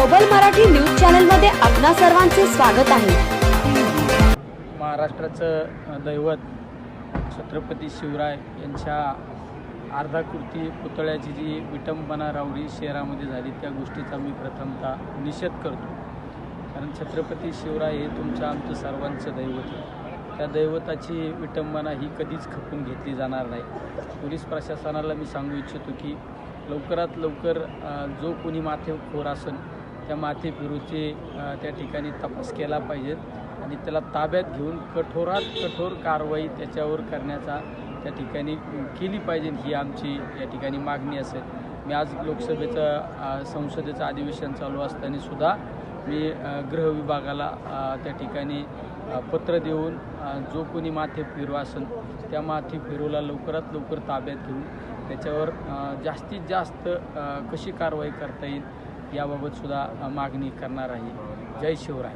Global Marathi news चॅनलमध्ये आपणा सर्वांचे स्वागत आहे. महाराष्ट्राचं दैवत छत्रपती शिवराय यांच्या अर्धाकृती पुतळ्याची जी विटंबना रावडी शहरामध्ये झाली त्या गोष्टीचा मी प्रथमतः निषेध करतो. कारण छत्रपती शिवराय हे तुमच्या आमचं सर्वांचं दैवत आहे. त्या दैवताची विटंबना ही कधीच खपून घेतली जाणार नाही. पोलीस प्रशासनाला मी सांगू इच्छितो की लवकरात लवकर जो कोणी माथेखोर असेल त्या माथेपिरूचे त्या ठिकाणी तपास केला पाहिजे आणि त्याला ताब्यात घेऊन कठोरात कठोर कारवाई त्याच्यावर करण्याचा त्या ठिकाणी केली पाहिजे ही आमची या ठिकाणी मागणी असेल. मी आज लोकसभेचं संसदेचं अधिवेशन चालू असताना सुद्धा मी गृहविभागाला गृह विभागाला त्या ठिकाणी पत्र देऊन जो कोणी माथे फिरू असेल त्या माथे फिरूला लवकरात लवकर ताब्यात घेऊन त्याच्यावर जास्तीत जास्त कशी कारवाई करता येईल याबाबत सुद्धा मागणी करणार आहे. जय शिवराय.